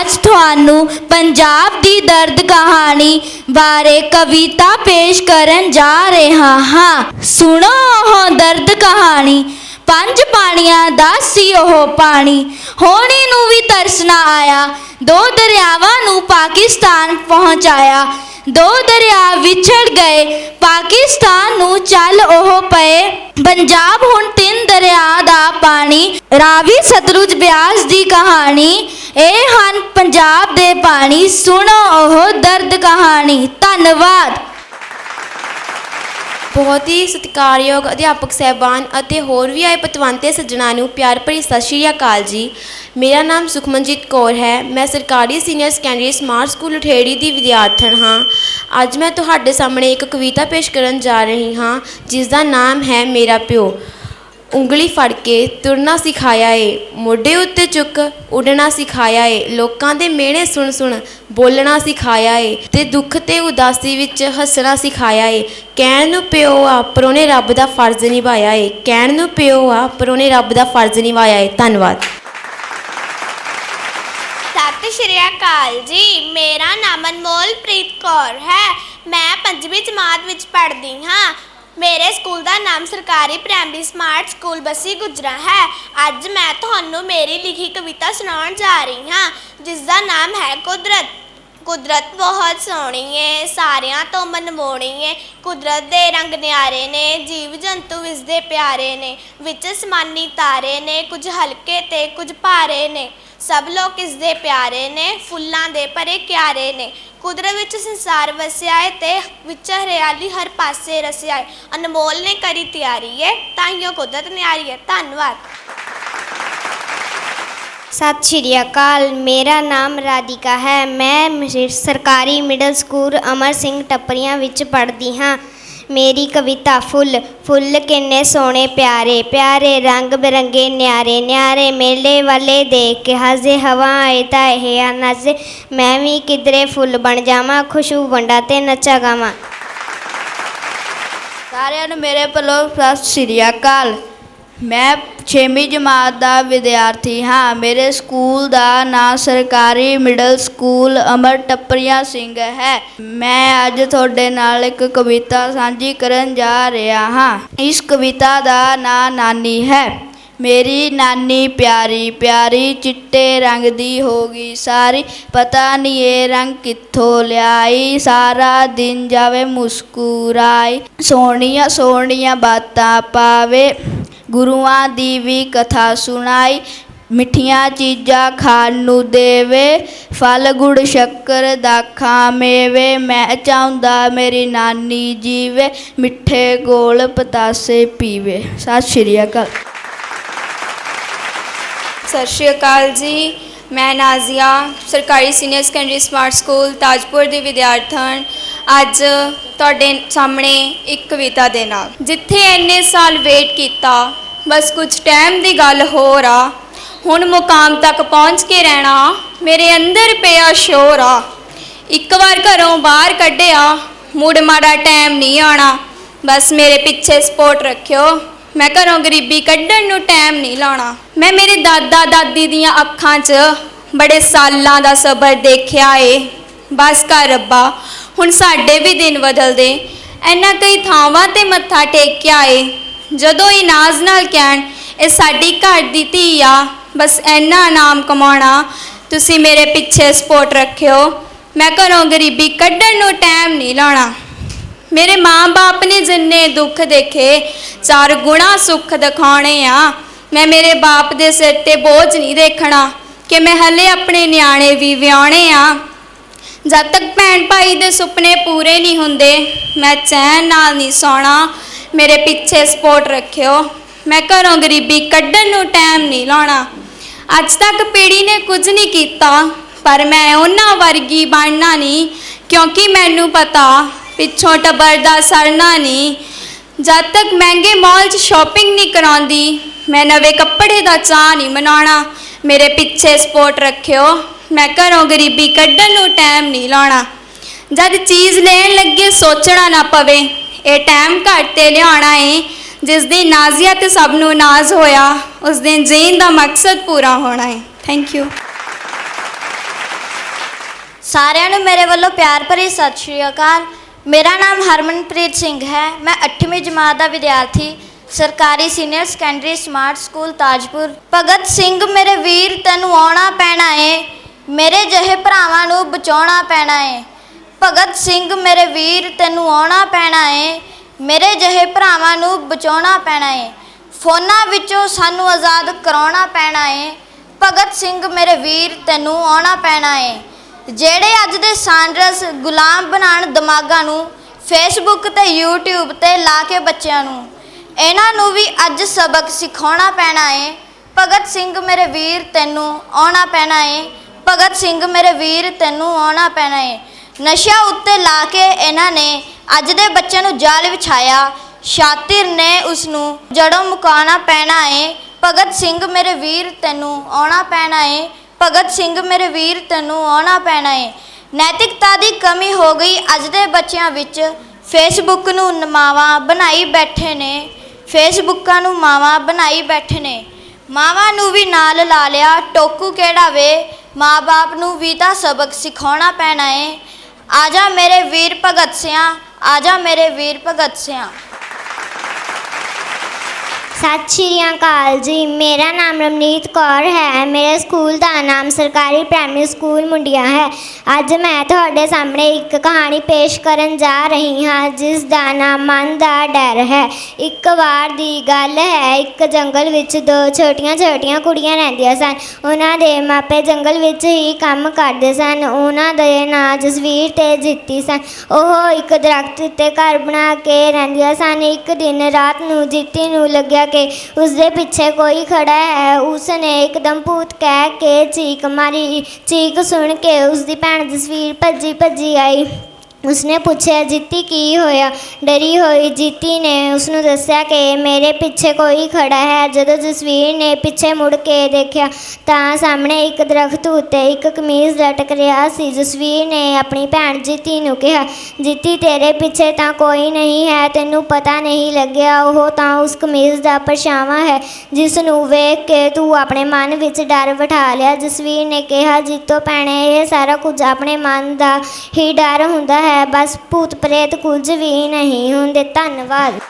ਅੱਜ ਤੁਹਾਨੂੰ ਪੰਜਾਬ ਦੀ ਦਰਦ ਕਹਾਣੀ ਬਾਰੇ ਕਵਿਤਾ ਪੇਸ਼ ਕਰਨ ਜਾ ਰਿਹਾ ਹਾਂ। ਸੁਣੋ ਉਹ ਦਰਦ ਕਹਾਣੀ। ਪੰਜ ਪਾਣੀਆਂ ਦਾ ਸੀ ਉਹ ਪਾਣੀ। ਹੋਣੀ ਨੂੰ ਵੀ ਤਰਸ ਨਾ ਆਇਆ। ਦੋ ਦਰਿਆਵਾਂ ਨੂੰ ਪਾਕਿਸਤਾਨ ਪਹੁੰਚਾਇਆ। ਦੋ ਦਰਿਆ ਵਿਛੜ ਗਏ। ਪਾਕਿਸਤਾਨ ਨੂੰ ਚੱਲ ਉਹ ਪਏ। ਪੰਜਾਬ ਹੁਣ ਤਿੰਨ ਦਰਿਆ ਦਾ ਪਾਣੀ। ਰਾਵੀ ਸਤਲੁਜ ਬਿਆਸ ਦੀ ਕਹਾਣੀ। ਇਹ ਹਨ ਪੰਜਾਬ ਦੇ ਪਾਣੀ। ਸੁਣੋ ਉਹ ਦਰਦ ਕਹਾਣੀ। ਧੰਨਵਾਦ। ਬਹੁਤ ਹੀ ਸਤਿਕਾਰਯੋਗ ਅਧਿਆਪਕ ਸਹਿਬਾਨ ਅਤੇ ਹੋਰ ਵੀ ਆਏ ਪਤਵੰਤੇ ਸੱਜਣਾ ਨੂੰ ਪਿਆਰ ਭਰੀ ਸਤਿ ਸ਼੍ਰੀ ਅਕਾਲ ਜੀ। ਮੇਰਾ ਨਾਮ ਸੁਖਮਨਜੀਤ ਕੌਰ ਹੈ। ਮੈਂ ਸਰਕਾਰੀ senior secondary smart school Theri ਦੀ ਵਿਦਿਆਰਥਣ ਹਾਂ। ਅੱਜ ਮੈਂ ਤੁਹਾਡੇ ਸਾਹਮਣੇ ਇੱਕ ਕਵਿਤਾ ਪੇਸ਼ ਕਰਨ ਜਾ ਰਹੀ ਹਾਂ ਜਿਸ ਦਾ ਨਾਮ ਹੈ ਮੇਰਾ ਪਿਓ। ਉਂਗਲੀ ਫੜ ਕੇ ਤੁਰਨਾ ਸਿਖਾਇਆ ਏ। ਮੋਢੇ ਉੱਤੇ ਚੁੱਕ ਉੱਡਣਾ ਸਿਖਾਇਆ ਏ। ਲੋਕਾਂ ਦੇ ਮਿਹਣੇ ਸੁਣ ਸੁਣ ਬੋਲਣਾ ਸਿਖਾਇਆ ਏ। ਤੇ ਦੁੱਖ ਤੇ ਉਦਾਸੀ ਵਿੱਚ ਹੱਸਣਾ ਸਿਖਾਇਆ ਏ। ਕਹਿਣ ਨੂੰ ਪਿਓ ਆ ਪਰ ਉਹਨੇ ਰੱਬ ਦਾ ਫਰਜ਼ ਨਿਭਾਇਆ ਏ। ਕਹਿਣ ਨੂੰ ਪਿਓ ਆ ਪਰ ਉਹਨੇ ਰੱਬ ਦਾ ਫਰਜ਼ ਨਿਭਾਇਆ ਏ। ਧੰਨਵਾਦ। ਸਤਿ ਸ਼੍ਰੀ ਅਕਾਲ ਜੀ। ਮੇਰਾ ਨਾਮ ਅਨਮੋਲਪ੍ਰੀਤ ਕੌਰ ਹੈ। ਮੈਂ ਪੰਜਵੀਂ ਜਮਾਤ ਵਿੱਚ ਪੜ੍ਹਦੀ ਹਾਂ। ਮੇਰੇ ਸਕੂਲ ਦਾ ਨਾਮ ਸਰਕਾਰੀ primary smart school Bassi Gujra ਹੈ। ਅੱਜ ਮੈਂ ਤੁਹਾਨੂੰ ਮੇਰੀ ਲਿਖੀ ਕਵਿਤਾ ਸੁਣਾਉਣ ਜਾ ਰਹੀ ਹਾਂ ਜਿਸ ਦਾ ਨਾਮ ਹੈ ਕੁਦਰਤ। ਕੁਦਰਤ ਬਹੁਤ ਸੋਹਣੀ ਏ, ਸਾਰਿਆਂ ਤੋਂ ਮਨਮੋਹਣੀ ਏ। ਕੁਦਰਤ ਦੇ ਰੰਗ ਨਿਆਰੇ ਨੇ, ਜੀਵ ਜੰਤੂ ਇਸ ਦੇ ਪਿਆਰੇ ਨੇ। ਵਿੱਚ ਅਸਮਾਨੀ ਤਾਰੇ ਨੇ, ਕੁਝ ਹਲਕੇ ਤੇ ਕੁਝ ਭਾਰੇ ਨੇ। ਸਭ ਲੋਕ ਇਸ ਦੇ ਪਿਆਰੇ ਨੇ, ਫੁੱਲਾਂ ਦੇ ਭਰੇ ਕਿਆਰੇ ਨੇ। ਕੁਦਰਤ ਵਿੱਚ ਸੰਸਾਰ ਵਸਿਆ ਏ ਤੇ ਵਿੱਚ ਹਰਿਆਲੀ ਹਰ ਪਾਸੇ ਰਸਿਆ ਏ। ਅਨਮੋਲ ਨੇ ਕਰੀ ਤਿਆਰੀ ਏ ਤਾਈਓ ਕੁਦਰਤ ਨਿਆਰੀ ਏ। ਧੰਨਵਾਦ। ਸਤਿ ਸ਼੍ਰੀ ਅਕਾਲ, ਮੇਰਾ ਨਾਮ ਰਾਧਿਕਾ ਹੈ। ਮੈਂ, ਸਰਕਾਰੀ ਮਿਡਲ ਸਕੂਲ ਅਮਰ ਸਿੰਘ ਟੱਪਰੀਆਂ ਵਿੱਚ ਪੜ੍ਹਦੀ ਹਾਂ। ਮੇਰੀ ਕਵਿਤਾ ਫੁੱਲ ਫੁੱਲ ਕਿੰਨੇ ਸੋਹਣੇ ਪਿਆਰੇ ਪਿਆਰੇ ਰੰਗ ਬਿਰੰਗੇ ਨਿਆਰੇ ਨਿਆਰੇ ਮੇਲੇ ਵਾਲੇ ਦੇਖ ਕੇ ਹੱਸਦੇ ਹਵਾ ਆਏ ਤਾਂ ਇਹ ਆ ਮੈਂ ਵੀ ਕਿਧਰੇ ਫੁੱਲ ਬਣ ਜਾਵਾਂ ਖੁਸ਼ਬੂ ਵੰਡਾ ਤੇ ਨੱਚਾ ਗਾਵਾਂ। ਸਾਰਿਆਂ ਨੂੰ ਮੇਰੇ ਵੱਲੋਂ ਸਤਿ ਸ਼੍ਰੀ ਅਕਾਲ। ਮੈਂ 6ਵੀਂ ਜਮਾਤ ਦਾ ਵਿਦਿਆਰਥੀ ਹਾਂ। ਮੇਰੇ ਸਕੂਲ ਦਾ ਨਾਂ ਸਰਕਾਰੀ ਮਿਡਲ ਸਕੂਲ ਅਮਰ ਟੱਪਰੀਆਂ ਸਿੰਘ ਹੈ। ਮੈਂ ਅੱਜ ਤੁਹਾਡੇ ਨਾਲ ਇੱਕ ਕਵਿਤਾ ਸਾਂਝੀ ਕਰਨ ਜਾ ਰਿਹਾ ਹਾਂ। ਇਸ ਕਵਿਤਾ ਦਾ ਨਾਂ ਨਾਨੀ ਹੈ। ਮੇਰੀ ਨਾਨੀ ਪਿਆਰੀ ਪਿਆਰੀ ਚਿੱਟੇ ਰੰਗ ਦੀ ਹੋ ਗਈ ਸਾਰੀ। ਪਤਾ ਨਹੀਂ ਇਹ ਰੰਗ ਕਿੱਥੋਂ ਲਿਆਈ। ਸਾਰਾ ਦਿਨ ਜਾਵੇ ਮੁਸਕਰਾਈ। ਸੋਹਣੀਆਂ ਸੋਹਣੀਆਂ ਬਾਤਾਂ ਪਾਵੇ। ਗੁਰੂਆਂ ਦੀ ਵੀ ਕਥਾ ਸੁਣਾਈ, ਮਿੱਠੀਆਂ ਚੀਜ਼ਾਂ ਖਾਣ ਨੂੰ ਦੇਵੇ, ਫਲ, ਗੁੜ, ਸ਼ੱਕਰ ਦਾਖਾਂ ਮੇਵੇ, ਮੈਂ ਚਾਹੁੰਦਾ ਮੇਰੀ ਨਾਨੀ ਜੀਵੇ, ਮਿੱਠੇ ਗੋਲ ਪਤਾਸੇ ਪੀਵੇ। ਸਤਿ ਸ਼੍ਰੀ ਅਕਾਲ। ਸਤਿ ਸ਼੍ਰੀ ਅਕਾਲ ਜੀ। ਮੈਂ ਨਾਜ਼ੀਆ, ਸਰਕਾਰੀ senior secondary smart school Tajpur ਦੀ ਵਿਦਿਆਰਥਣ। ਅੱਜ ਤੁਹਾਡੇ ਸਾਹਮਣੇ ਇੱਕ ਕਵਿਤਾ ਦੇ ਨਾਲ। ਜਿੱਥੇ ਇੰਨੇ ਸਾਲ ਵੇਟ ਕੀਤਾ, ਬਸ ਕੁਝ ਟਾਈਮ ਦੀ ਗੱਲ ਹੋਰ ਆ। ਹੁਣ ਮੁਕਾਮ ਤੱਕ ਪਹੁੰਚ ਕੇ ਰਹਿਣਾ ਮੇਰੇ ਅੰਦਰ ਪਿਆ ਸ਼ੋਰ ਆ। ਇੱਕ ਵਾਰ ਘਰੋਂ ਬਾਹਰ ਕੱਢਿਆ, ਮੁੜ ਮਾੜਾ ਟਾਈਮ ਨਹੀਂ ਆਣਾ ਬਸ ਮੇਰੇ ਪਿੱਛੇ ਸਪੋਰਟ ਰੱਖਿਓ। ਮੈਂ ਘਰੋਂ ਗਰੀਬੀ ਕੱਢਣ ਨੂੰ ਟਾਈਮ ਨਹੀਂ ਲਾਉਣਾ। ਮੈਂ ਮੇਰੇ ਦਾਦਾ ਦਾਦੀ ਦੀਆਂ ਅੱਖਾਂ 'ਚ ਬੜੇ ਸਾਲਾਂ ਦਾ ਸਬਰ ਦੇਖਿਆ ਏ। ਬਸ ਕਰ ਰੱਬਾ ਹੁਣ ਸਾਡੇ ਵੀ ਦਿਨ ਬਦਲਦੇ। ਐਨਾ ਕਈ ਥਾਵਾਂ ਤੇ ਮੱਥਾ ਟੇਕ ਕੇ ਆਏ। ਜਦੋਂ ਇਹ ਨਾਜ਼ ਨਾਲ ਕਹਿਣ, ਇਹ ਸਾਡੀ ਘਰ ਦੀ ਧੀ ਆ, ਬਸ ਐਨਾ ਨਾਮ ਕਮਾਉਣਾ। ਤੁਸੀਂ ਮੇਰੇ ਪਿੱਛੇ ਸਪੋਰਟ ਰੱਖਿਓ। ਮੈਂ ਘਰੋਂ ਗਰੀਬੀ ਕੱਢਣ ਨੂੰ ਟਾਈਮ ਨਹੀਂ ਲਾਉਣਾ। ਮੇਰੇ ਮਾਂ-ਬਾਪ ਨੇ ਜਿੰਨੇ ਦੁੱਖ ਦੇਖੇ, ਚਾਰ ਗੁਣਾ ਸੁੱਖ ਦਿਖਾਉਣੇ ਆ। ਮੈਂ ਮੇਰੇ ਬਾਪ ਦੇ ਸਿਰ ਤੇ ਬੋਝ ਨਹੀਂ ਦੇਖਣਾ ਕਿ ਮੈਂ ਹਲੇ ਆਪਣੇ ਨਿਆਣੇ ਵੀ ਵਿਆਹਣੇ ਆ। ਜਦ ਤੱਕ ਭੈਣ ਭਾਈ ਦੇ ਸੁਪਨੇ ਪੂਰੇ ਨਹੀਂ ਹੁੰਦੇ, ਮੈਂ ਚੈਨ ਨਾਲ ਨਹੀਂ ਸੌਣਾ। ਮੇਰੇ ਪਿੱਛੇ ਸਪੋਰਟ ਰੱਖਿਓ। ਮੈਂ ਘਰੋਂ ਗਰੀਬੀ ਕੱਢਣ ਨੂੰ ਟਾਈਮ ਨਹੀਂ ਲਾਉਣਾ। ਅੱਜ ਤੱਕ ਪੀੜੀ ਨੇ ਕੁਝ ਨਹੀਂ ਕੀਤਾ, ਪਰ ਮੈਂ ਉਹਨਾਂ ਵਰਗੀ ਬਣਨਾ ਨਹੀਂ, ਕਿਉਂਕਿ ਮੈਨੂੰ ਪਤਾ ਪਿੱਛੋਂ ਟੱਬਰ ਦਾ ਸਰਨਾ ਨਹੀਂ। ਜਦ ਤੱਕ ਮਹਿੰਗੇ ਮਾਲ 'ਚ ਸ਼ਾਪਿੰਗ ਨਹੀਂ ਕਰਾਉਂਦੀ, ਮੈਂ ਨਵੇਂ ਕੱਪੜੇ ਦਾ ਚਾਹ ਨਹੀਂ ਮਨਾਉਣਾ। ਮੇਰੇ ਪਿੱਛੇ ਸਪੋਰਟ ਰੱਖਿਓ। ਮੈਂ ਘਰੋਂ ਗਰੀਬੀ ਕੱਢਣ ਨੂੰ ਟਾਈਮ ਨਹੀਂ ਲਾਉਣਾ। ਜਦ ਚੀਜ਼ ਲੈਣ ਲੱਗੇ ਸੋਚਣਾ ਨਾ ਪਵੇ, ਇਹ ਟਾਈਮ ਘੱਟ ਤੇ ਲਿਆਉਣਾ ਏ, ਜਿਸ ਦਿਨ ਨਾਜ਼ੀਆ ਤੇ ਸਭ ਨੂੰ ਨਾਜ਼ ਹੋਇਆ, ਉਸ ਦਿਨ ਜੀਣ ਦਾ ਮਕਸਦ ਪੂਰਾ ਹੋਣਾ ਏ। ਥੈਂਕ ਯੂ ਸਾਰਿਆਂ ਨੂੰ ਮੇਰੇ ਵੱਲੋਂ ਪਿਆਰ ਭਰੀ ਸਤਿ ਸ਼੍ਰੀ ਅਕਾਲ। ਮੇਰਾ ਨਾਮ ਹਰਮਨਪ੍ਰੀਤ ਸਿੰਘ ਹੈ। ਮੈਂ 8ਵੀਂ ਜਮਾਤ ਦਾ ਵਿਦਿਆਰਥੀ, ਸਰਕਾਰੀ senior secondary smart school Tajpur. Bhagat Singh, ਮੇਰੇ ਵੀਰ, ਤੈਨੂੰ ਆਉਣਾ ਪੈਣਾ ਏ। ਮੇਰੇ ਜਿਹੇ ਭਰਾਵਾਂ ਨੂੰ ਬਚਾਉਣਾ ਪੈਣਾ ਏ। ਭਗਤ ਸਿੰਘ ਮੇਰੇ ਵੀਰ, ਤੈਨੂੰ ਆਉਣਾ ਪੈਣਾ ਏ। ਮੇਰੇ ਜਿਹੇ ਭਰਾਵਾਂ ਨੂੰ ਬਚਾਉਣਾ ਪੈਣਾ ਏ। ਫੋਨਾਂ ਵਿੱਚੋਂ ਸਾਨੂੰ ਆਜ਼ਾਦ ਕਰਾਉਣਾ ਪੈਣਾ ਏ। ਭਗਤ ਸਿੰਘ ਮੇਰੇ ਵੀਰ, ਤੈਨੂੰ ਆਉਣਾ ਪੈਣਾ ਏ। ਜਿਹੜੇ ਅੱਜ ਦੇ ਸਾਨਰਸ ਗੁਲਾਮ ਬਣਾਉਣ ਦਿਮਾਗਾਂ ਨੂੰ ਫੇਸਬੁੱਕ ਤੇ YouTube ਤੇ ਲਾ ਕੇ ਬੱਚਿਆਂ ਨੂੰ, ਇਹਨਾਂ ਨੂੰ ਵੀ ਅੱਜ ਸਬਕ ਸਿਖਾਉਣਾ ਪੈਣਾ ਏ। ਭਗਤ ਸਿੰਘ ਮੇਰੇ ਵੀਰ, ਤੈਨੂੰ ਆਉਣਾ ਪੈਣਾ ਏ। ਭਗਤ ਸਿੰਘ ਮੇਰੇ ਵੀਰ ਤੈਨੂੰ ਆਉਣਾ ਪੈਣਾ ਏ। ਨਸ਼ਾ ਉੱਤੇ ਲਾ ਕੇ ਇਹਨਾਂ ਨੇ ਅੱਜ ਦੇ ਬੱਚਿਆਂ ਨੂੰ ਜਾਲ ਵਿਛਾਇਆ। ਸ਼ਾਤਿਰ ਨੇ ਉਸ ਨੂੰ ਜੜੋਂ ਮੁਕਾਉਣਾ ਪੈਣਾ ਏ। ਭਗਤ ਸਿੰਘ ਮੇਰੇ ਵੀਰ ਤੈਨੂੰ ਆਉਣਾ ਪੈਣਾ ਏ। ਭਗਤ ਸਿੰਘ ਮੇਰੇ ਵੀਰ ਤੈਨੂੰ ਆਉਣਾ ਪੈਣਾ ਏ। ਨੈਤਿਕਤਾ ਦੀ ਕਮੀ ਹੋ ਗਈ ਅੱਜ ਦੇ ਬੱਚਿਆਂ ਵਿੱਚ। ਫੇਸਬੁੱਕ ਨੂੰ ਮਾਵਾਂ ਬਣਾਈ ਬੈਠੇ ਨੇ। ਫੇਸਬੁੱਕਾਂ ਨੂੰ ਮਾਵਾਂ ਬਣਾਈ ਬੈਠੇ ਨੇ। ਮਾਵਾਂ ਨੂੰ ਵੀ ਨਾਲ ਲਾ ਲਿਆ। ਟੋਕੂ ਕਿਹੜਾ ਵੇ? ਮਾਂ-ਬਾਪ ਨੂੰ ਵੀ ਤਾਂ ਸਬਕ ਸਿਖਾਉਣਾ ਪੈਣਾ ਏ। ਆਜਾ ਮੇਰੇ ਵੀਰ ਭਗਤ ਸਿਆਂ ਆਜਾ ਮੇਰੇ ਵੀਰ ਭਗਤ ਸਿਆ। ਸਤਿ ਸ਼੍ਰੀ ਅਕਾਲ ਜੀ। ਮੇਰਾ ਨਾਮ ਰਮਨੀਤ ਕੌਰ ਹੈ। ਮੇਰੇ ਸਕੂਲ ਦਾ ਨਾਮ ਸਰਕਾਰੀ ਪ੍ਰਾਇਮਰੀ ਸਕੂਲ ਮੁੰਡੀਆਂ ਹੈ। ਅੱਜ ਮੈਂ ਤੁਹਾਡੇ ਸਾਹਮਣੇ ਇੱਕ ਕਹਾਣੀ ਪੇਸ਼ ਕਰਨ ਜਾ ਰਹੀ ਹਾਂ, ਜਿਸ ਦਾ ਨਾਮ ਮਨ ਦਾ ਡਰ ਹੈ। ਇੱਕ ਵਾਰ ਦੀ ਗੱਲ ਹੈ, ਇੱਕ ਜੰਗਲ ਵਿੱਚ ਦੋ ਛੋਟੀਆਂ-ਛੋਟੀਆਂ ਕੁੜੀਆਂ ਰਹਿੰਦੀਆਂ ਸਨ। ਉਹਨਾਂ ਦੇ ਮਾਪੇ ਜੰਗਲ ਵਿੱਚ ਹੀ ਕੰਮ ਕਰਦੇ ਸਨ। ਉਹਨਾਂ ਦੇ ਨਾਂ ਜਸਵੀਰ ਤੇ ਜਿੱਤੀ ਸਨ। ਉਹ ਇੱਕ ਦਰਖਤ ਉੱਤੇ ਘਰ ਬਣਾ ਕੇ ਰਹਿੰਦੀਆਂ ਸਨ। ਇੱਕ ਦਿਨ ਰਾਤ ਨੂੰ ਜਿੱਤੀ ਨੂੰ ਲੱਗਿਆ ਕਿ ਉਸਦੇ ਪਿੱਛੇ ਕੋਈ ਖੜਾ ਹੈ। ਉਸਨੇ ਇੱਕਦਮ ਭੂਤ ਕਹਿ ਕੇ ਚੀਕ ਮਾਰੀ। ਚੀਕ ਸੁਣ ਕੇ ਉਸਦੀ ਭੈਣ ਜਸਵੀਰ ਭੱਜੀ ਭੱਜੀ ਆਈ। ਉਸਨੇ ਪੁੱਛਿਆ, ਜੀਤੀ, ਕੀ ਹੋਇਆ? ਡਰੀ ਹੋਈ ਜੀਤੀ ਨੇ। ਉਸਨੂੰ ਦੱਸਿਆ ਕਿ ਮੇਰੇ ਪਿੱਛੇ ਕੋਈ ਖੜਾ ਹੈ। ਜਦੋਂ ਜਸਵੀਰ ਨੇ ਪਿੱਛੇ ਮੁੜ ਕੇ ਦੇਖਿਆ, ਤਾਂ ਸਾਹਮਣੇ ਇੱਕ ਦਰਖਤ ਉੱਤੇ ਇੱਕ ਕਮੀਜ਼ ਲਟਕ ਰਿਹਾ ਸੀ। ਜਸਵੀਰ ਨੇ ਆਪਣੀ ਭੈਣ ਜੀਤੀ ਨੂੰ ਕਿਹਾ, ਜੀਤੀ, ਤੇਰੇ ਪਿੱਛੇ ਤਾਂ ਕੋਈ ਨਹੀਂ ਹੈ। ਤੈਨੂੰ ਪਤਾ ਨਹੀਂ ਲੱਗਿਆ, ਉਹ ਤਾਂ ਉਸ ਕਮੀਜ਼ ਦਾ ਪਰਛਾਵਾਂ ਹੈ, ਜਿਸ ਨੂੰ ਵੇਖ ਕੇ ਤੂੰ ਆਪਣੇ ਮਨ ਵਿੱਚ ਡਰ ਬਿਠਾ ਲਿਆ। ਜਸਵੀਰ ਨੇ ਕਿਹਾ, ਜੀਤੋ ਭੈਣੇ, ਇਹ ਸਾਰਾ ਕੁਝ ਆਪਣੇ ਮਨ ਦਾ ਹੀ ਡਰ ਹੁੰਦਾ ਹੈ। ਬਸ ਭੂਤ ਪ੍ਰੇਤ ਕੁਝ ਵੀ ਨਹੀਂ ਹੁੰਦੇ। ਧੰਨਵਾਦ।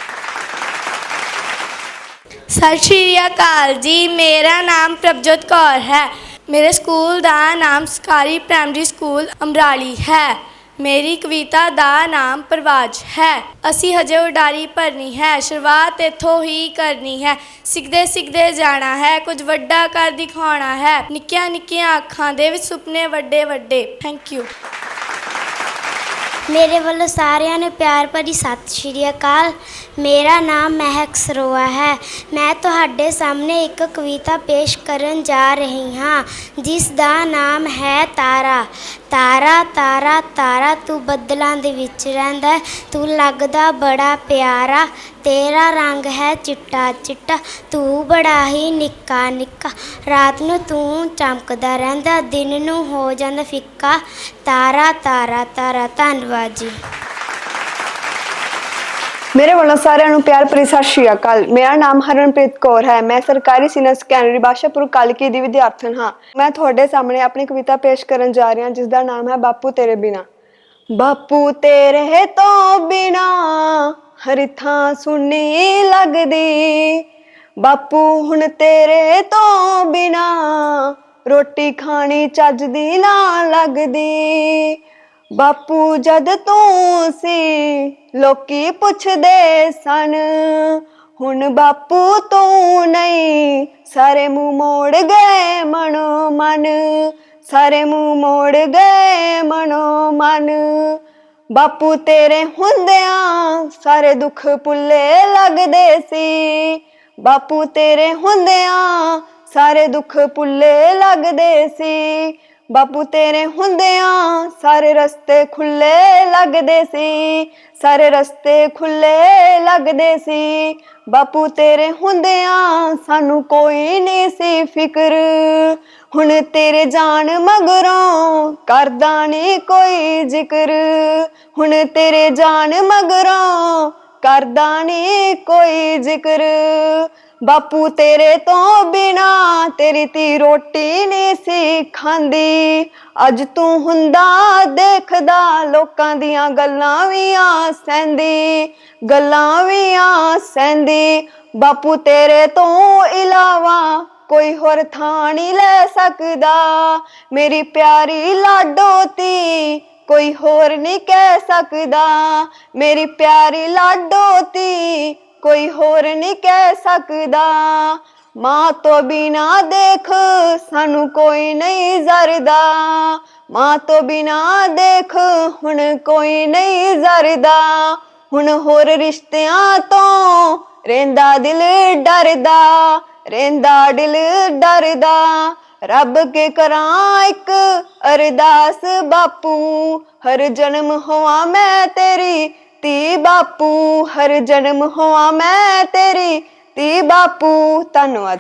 ਸਤਿ ਸ਼੍ਰੀ ਅਕਾਲ ਜੀ, ਮੇਰਾ ਨਾਮ ਪ੍ਰਭਜੋਤ ਕੌਰ ਹੈ। ਮੇਰੇ ਸਕੂਲ ਦਾ ਨਾਮ ਸਰਕਾਰੀ ਪ੍ਰਾਇਮਰੀ ਸਕੂਲ ਅਮਰਾਲੀ ਹੈ। ਮੇਰੀ ਕਵਿਤਾ ਦਾ ਨਾਮ ਪ੍ਰਵਾਜ ਹੈ। ਅਸੀਂ ਹਜੇ ਉਡਾਰੀ ਭਰਨੀ ਹੈ, ਸ਼ੁਰੂਆਤ ਇੱਥੋਂ ਹੀ ਕਰਨੀ ਹੈ। ਸਿੱਖਦੇ ਸਿੱਖਦੇ ਜਾਣਾ ਹੈ, ਕੁਝ ਵੱਡਾ ਕਰ ਦਿਖਾਉਣਾ ਹੈ। ਨਿੱਕੀਆਂ ਨਿੱਕੀਆਂ ਅੱਖਾਂ ਦੇ ਵਿੱਚ ਸੁਪਨੇ ਵੱਡੇ ਵੱਡੇ। ਥੈਂਕ ਯੂ ਮੇਰੇ ਵੱਲੋਂ ਸਾਰਿਆਂ ਨੂੰ ਪਿਆਰ ਭਰੀ ਸਤਿ ਸ਼੍ਰੀ ਅਕਾਲ। ਮੇਰਾ ਨਾਮ ਮਹਿਕ ਸਰੋਆ ਹੈ। ਮੈਂ ਤੁਹਾਡੇ ਸਾਹਮਣੇ ਇੱਕ ਕਵਿਤਾ ਪੇਸ਼ ਕਰਨ ਜਾ ਰਹੀ ਹਾਂ, ਜਿਸ ਦਾ ਨਾਮ ਹੈ ਤਾਰਾ। ਤਾਰਾ ਤਾਰਾ ਤਾਰਾ ਤੂੰ ਬੱਦਲਾਂ ਦੇ ਵਿੱਚ ਰਹਿੰਦਾ ਤੂੰ ਲੱਗਦਾ ਬੜਾ ਪਿਆਰਾ। ਤੇਰਾ ਰੰਗ ਹੈ ਚਿੱਟਾ ਚਿੱਟਾ ਤੂੰ ਬੜਾ ਹੀ ਨਿੱਕਾ ਨਿੱਕਾ। ਰਾਤ ਨੂੰ ਤੂੰ ਚਮਕਦਾ ਰਹਿੰਦਾ, ਦਿਨ ਨੂੰ ਹੋ ਜਾਂਦਾ ਫਿੱਕਾ। ਤਾਰਾ ਤਾਰਾ ਤਾਰਾ, ਧੰਨਵਾਦ ਜੀ। ਮੇਰੇ ਵੱਲੋਂ ਸਾਰਿਆਂ ਨੂੰ ਪਿਆਰ ਭਰੀ ਸਤਿ ਸ਼੍ਰੀ ਅਕਾਲ। ਮੇਰਾ ਨਾਮ ਹਰਨਪ੍ਰੀਤ ਕੌਰ ਹੈ। ਮੈਂ ਸਰਕਾਰੀ ਸੀਨੀਅਰ ਸੈਕੰਡਰੀ ਬਾਸ਼ਾਪੁਰ ਕਾਲਕੀ ਦੀ ਵਿਦਿਆਰਥਣ ਹਾਂ। ਮੈਂ ਤੁਹਾਡੇ ਸਾਹਮਣੇ ਆਪਣੀ ਕਵਿਤਾ ਪੇਸ਼ ਕਰਨ ਜਾ ਰਹੀ ਹਾਂ, ਜਿਸ ਦਾ ਨਾਮ ਹੈ ਬਾਪੂ ਤੇਰੇ ਬਿਨਾ। ਬਾਪੂ ਤੇਰੇ ਤੋਂ ਬਿਨਾ ਹਰ ਥਾਂ ਸੁਣੀ ਲੱਗਦੀ। ਬਾਪੂ ਹੁਣ ਤੇਰੇ ਤੋਂ ਬਿਨਾ ਰੋਟੀ ਖਾਣੀ ਚੱਜ ਦੀ ਨਾ ਲੱਗਦੀ। ਬਾਪੂ ਜਦ ਤੂੰ ਸੀ, ਲੋਕੀ ਪੁੱਛਦੇ ਸਨ, ਹੁਣ ਬਾਪੂ ਤੂੰ ਨਹੀਂ, ਸਾਰੇ ਮੂੰਹ ਮੋੜ ਗਏ ਮਨੋ ਮਨ, ਸਾਰੇ ਮੂੰਹ ਮੋੜ ਗਏ ਮਨੋ ਮਨ। ਬਾਪੂ ਤੇਰੇ ਹੁੰਦਿਆਂ ਸਾਰੇ ਦੁੱਖ ਭੁੱਲੇ ਲੱਗਦੇ ਸੀ। ਬਾਪੂ ਤੇਰੇ ਹੁੰਦਿਆਂ ਸਾਰੇ ਦੁੱਖ ਭੁੱਲੇ ਲੱਗਦੇ ਸੀ। ਬਾਪੂ ਤੇਰੇ ਹੁੰਦਿਆਂ ਸਾਰੇ ਰਸਤੇ ਖੁੱਲੇ ਲੱਗਦੇ ਸੀ। ਸਾਰੇ ਰਸਤੇ ਖੁੱਲੇ ਲੱਗਦੇ ਸੀ। ਬਾਪੂ ਤੇਰੇ ਹੁੰਦਿਆਂ ਸਾਨੂੰ ਕੋਈ ਨਹੀਂ ਸੀ ਫਿਕਰ। ਹੁਣ ਤੇਰੇ ਜਾਨ ਮਗਰੋਂ ਕਰਦਾ ਨਹੀਂ ਕੋਈ ਜ਼ਿਕਰ। ਹੁਣ ਤੇਰੇ ਜਾਨ ਮਗਰੋਂ ਕਰਦਾ ਨੀ ਕੋਈ ਜ਼ਿਕਰ। ਬਾਪੂ ਤੇਰੇ ਤੋਂ ਬਿਨਾ ਤੇਰੀ ਤੀ ਰੋਟੀ ਨਹੀਂ ਸੀ ਖਾਂਦੀ। ਅੱਜ ਤੂੰ ਹੁੰਦਾ ਦੇਖਦਾ ਲੋਕਾਂ ਦੀਆਂ ਗੱਲਾਂ ਵੀ ਆ ਸਹਿੰਦੀ, ਗੱਲਾਂ ਵੀ ਆ ਸਹਿੰਦੀ। ਬਾਪੂ ਤੇਰੇ ਤੋਂ ਇਲਾਵਾ ਕੋਈ ਹੋਰ ਥਾਂ ਨਹੀਂ ਲੈ ਸਕਦਾ। ਮੇਰੀ ਪਿਆਰੀ ਲਾਡੋਤੀ ਕੋਈ ਹੋਰ ਨਹੀਂ ਕਹਿ ਸਕਦਾ। ਮੇਰੀ ਪਿਆਰੀ ਲਾਡੋਤੀ ਕੋਈ ਹੋਰ ਨਹੀਂ ਕਹਿ ਸਕਦਾ। ਮਾਂ ਤੋਂ ਬਿਨਾ ਦੇਖ ਸਾਨੂੰ ਕੋਈ ਨਹੀਂ ਜ਼ਰਦਾ। ਮਾਂ ਤੋਂ ਬਿਨਾ ਦੇਖ ਹੁਣ ਕੋਈ ਨਹੀਂ ਜ਼ਰਦਾ। ਹੁਣ ਹੋਰ ਰਿਸ਼ਤਿਆਂ ਤੋਂ ਰਹਿੰਦਾ ਦਿਲ ਡਰਦਾ। ਰਹਿੰਦਾ ਦਿਲ ਡਰਦਾ, ਰੱਬ ਕੇ ਕਰਾਂ ਇੱਕ ਅਰਦਾਸ ਬਾਪੂ। ਹਰ ਜਨਮ ਹੋਵਾਂ ਮੈਂ ਤੇਰੀ ਤੀ ਬਾਪੂ, ਹਰ ਜਨਮ ਹੋਵਾਂ ਮੈਂ ਤੇਰੀ ਤੀ ਬਾਪੂ। ਧੰਨਵਾਦ।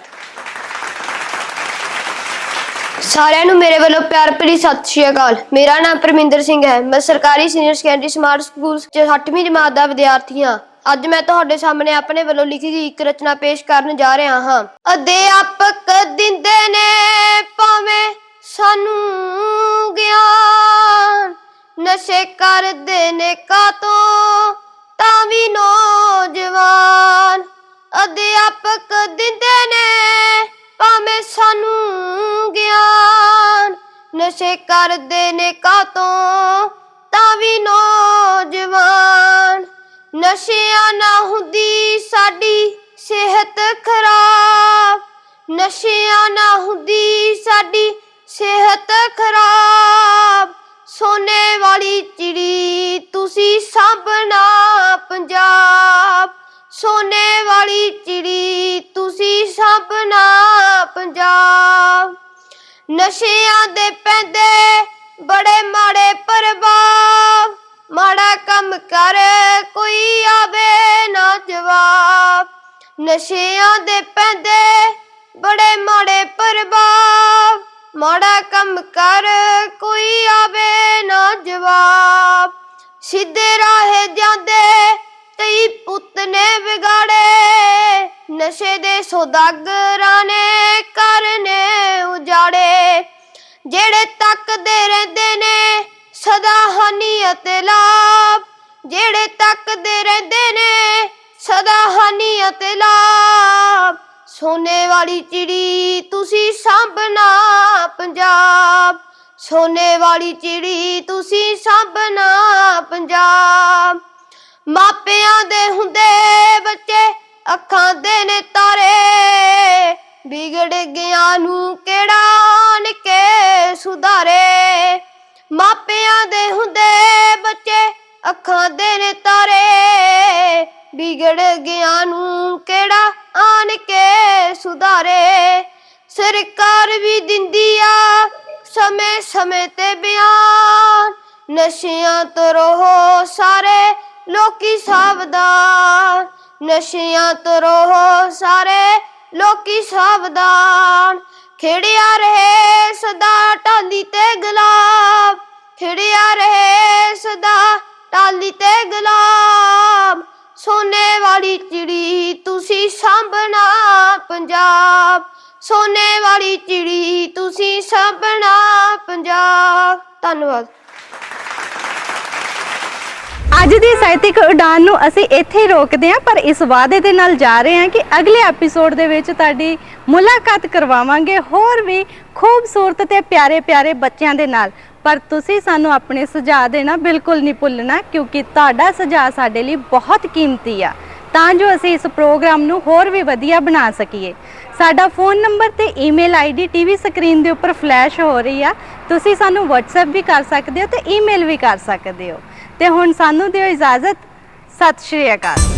ਸਾਰਿਆਂ ਨੂੰ ਮੇਰੇ ਵੱਲੋਂ ਪਿਆਰ ਭਰੀ ਸਤਿ ਸ਼੍ਰੀ ਅਕਾਲ। ਮੇਰਾ ਨਾਮ ਪਰਮਿੰਦਰ ਸਿੰਘ ਹੈ। ਮੈਂ ਸਰਕਾਰੀ ਸੀਨੀਅਰ ਸੈਕੰਡਰੀ ਸਮਾਰਟ ਸਕੂਲ ਚ 8ਵੀਂ ਜਮਾਤ ਦਾ ਵਿਦਿਆਰਥੀ ਹਾਂ। ਅੱਜ ਮੈਂ ਤੁਹਾਡੇ ਸਾਹਮਣੇ ਆਪਣੇ ਵੱਲੋਂ ਲਿਖੀ ਗਈ ਇੱਕ ਰਚਨਾ ਪੇਸ਼ ਕਰਨ ਜਾ ਰਿਹਾ ਹਾਂ। ਅਧਿਆਪਕ ਦਿੰਦੇ ਨੇ ਭਾਵੇਂ ਸਾਨੂੰ ਗਿਆਨ, ਨਸ਼ੇ ਕਰਦੇ ਨੇ ਕਾਤੋਂ ਤਾਂ ਵੀ ਨੌਜਵਾਨ। ਅਧਿਆਪਕ ਦਿੰਦੇ ਨੇ ਭਾਵੇਂ ਸਾਨੂੰ ਗਿਆਨ, ਨਸ਼ੇ ਕਰਦੇ ਨੇ ਕਾਤੋਂ ਤਾਂ ਵੀ ਨੌਜਵਾਨ। ਨਸ਼ਿਆਂ ਨਾ ਹੁੰਦੀ ਸਾਡੀ ਸਿਹਤ ਖਰਾਬ। ਨਸ਼ਿਆਂ ਨਾ ਹੁੰਦੀ ਸਾਡੀ ਸਿਹਤ ਖਰਾਬ। ਸੋਨੇ ਵਾਲੀ ਚਿੜੀ ਤੁਸੀਂ ਸਾਂਭਣਾ ਪੰਜਾਬ। ਸੋਨੇ ਵਾਲੀ ਚਿੜੀ ਤੁਸੀਂ ਸਾਂਭਣਾ ਪੰਜਾਬ। ਨਸ਼ਿਆਂ ਦੇ ਪੈਂਦੇ ਬੜੇ ਮਾੜੇ ਪ੍ਰਭਾਵ। ਮਾੜਾ ਕੰਮ ਕਰ, ਕੋਈ ਆਵੇ ਨਾ ਜਵਾਬ। ਨਸ਼ਿਆਂ ਦੇ ਪੈਂਦੇ ਬੜੇ ਮਾੜੇ ਪ੍ਰਭਾਵ। ਮਾੜਾ ਕੰਮ ਕਰ, ਕੋਈ ਆਵੇ ਨਾ ਜਵਾਬ। ਸਿੱਧੇ ਰਾਹੇ ਜਾਂਦੇ ਕਈ ਪੁੱਤ ਨੇ ਵਿਗਾੜੇ। ਨਸ਼ੇ ਦੇ ਸੌਦਾਗਰਾਂ ਨੇ ਕਰਨੇ ਉਜਾੜੇ। ਜਿਹੜੇ ਤੱਕਦੇ ਰਹਿੰਦੇ ਨੇ ਸਦਾ ਹਾਨੀ ਅਤੇ ਲਾਭ, ਜਿਹੜੇ ਤੱਕਦੇ ਰਹਿੰਦੇ ਨੇ, ਸਦਾ ਹਾਨੀ ਅਤੇ ਲਾਭ। ਸੋਨੇ ਵਾਲੀ ਚਿੜੀ ਤੁਸੀਂ ਸਾਂਭਣਾ ਪੰਜਾਬ। ਸੋਨੇ ਵਾਲੀ ਚਿੜੀ ਤੁਸੀਂ ਸਾਂਭਣਾ ਪੰਜਾਬ। ਮਾਪਿਆਂ ਦੇ ਹੁੰਦੇ ਬੱਚੇ, ਅੱਖਾਂ ਦੇ ਨੇ ਤਾਰੇ। ਵਿਗੜ ਗਿਆ ਨੂੰ ਕਿਹੜਾ ਆਣ ਕੇ ਸੁਧਾਰੇ? ਮਾਪਿਆਂ ਦੇ ਹੁੰਦੇ ਬੱਚੇ ਅੱਖਾਂ ਦੇ ਨੇ ਤਾਰੇ ਵਿਗੜ ਗਿਆ ਨੂੰ ਕਿਹੜਾ ਆਣ ਕੇ ਸੁਧਾਰੇ? ਸਰਕਾਰ ਵੀ ਦਿੰਦੀ ਆ ਸਮੇਂ ਸਮੇਂ ਤੇ ਬਿਆਨ। ਨਸ਼ਿਆਂ ਤੋਂ ਰਹੋ ਸਾਰੇ ਲੋਕੀ ਸਾਵਧਾਨ। ਨਸ਼ਿਆਂ ਤੋਂ ਰਹੋ ਸਾਰੇ ਲੋਕੀ ਸਾਵਧਾਨ। ਖਿੜਿਆ ਰਹੇ ਸਦਾ ਟਾਲੀ ਤੇ ਗੁਲਾਬ ਖਿੜਿਆ ਰਹੇ ਸਦਾ ਟਾਲੀ ਤੇ ਗੁਲਾਬ ਸੋਨੇ ਵਾਲੀ ਚਿੜੀ ਤੁਸੀਂ ਸਾਂਭਣਾ ਪੰਜਾਬ। ਸੋਨੇ ਵਾਲੀ ਚਿੜੀ ਤੁਸੀਂ ਸਾਂਭਣਾ ਪੰਜਾਬ। ਧੰਨਵਾਦ। ਅੱਜ ਦੀ ਸਾਹਿਤਿਕ ਉਡਾਨ ਨੂੰ ਅਸੀਂ ਇੱਥੇ ਹੀ ਰੋਕਦੇ ਹਾਂ, ਪਰ ਇਸ ਵਾਅਦੇ ਦੇ ਨਾਲ ਜਾ ਰਹੇ ਹਾਂ ਕਿ ਅਗਲੇ ਐਪੀਸੋਡ ਦੇ ਵਿੱਚ ਤੁਹਾਡੀ ਮੁਲਾਕਾਤ ਕਰਵਾਵਾਂਗੇ ਹੋਰ ਵੀ ਖੂਬਸੂਰਤ ਤੇ ਪਿਆਰੇ ਪਿਆਰੇ ਬੱਚਿਆਂ ਦੇ ਨਾਲ। ਪਰ ਤੁਸੀਂ ਸਾਨੂੰ ਆਪਣੇ ਸੁਝਾਅ ਦੇਣਾ ਬਿਲਕੁਲ ਨਹੀਂ ਭੁੱਲਣਾ, ਕਿਉਂਕਿ ਤੁਹਾਡਾ ਸੁਝਾਅ ਸਾਡੇ ਲਈ ਬਹੁਤ ਕੀਮਤੀ ਆ। ਤਾਂ ਜੋ ਅਸੀਂ ਇਸ ਪ੍ਰੋਗਰਾਮ ਨੂੰ ਹੋਰ ਵੀ ਵਧੀਆ ਬਣਾ ਸਕੀਏ। ਸਾਡਾ ਫੋਨ ਨੰਬਰ ਤੇ ਈਮੇਲ ਆਈਡੀ ਟੀਵੀ ਸਕਰੀਨ ਦੇ ਉੱਪਰ ਫਲੈਸ਼ ਹੋ ਰਹੀ ਆ। ਤੁਸੀਂ ਸਾਨੂੰ WhatsApp ਵੀ ਕਰ ਸਕਦੇ ਹੋ ਤੇ ਈਮੇਲ ਵੀ ਕਰ ਸਕਦੇ ਹੋ। ਤੇ ਹੁਣ ਸਾਨੂੰ ਦਿਓ ਇਜਾਜ਼ਤ। ਸਤਿ ਸ਼੍ਰੀ ਅਕਾਲ।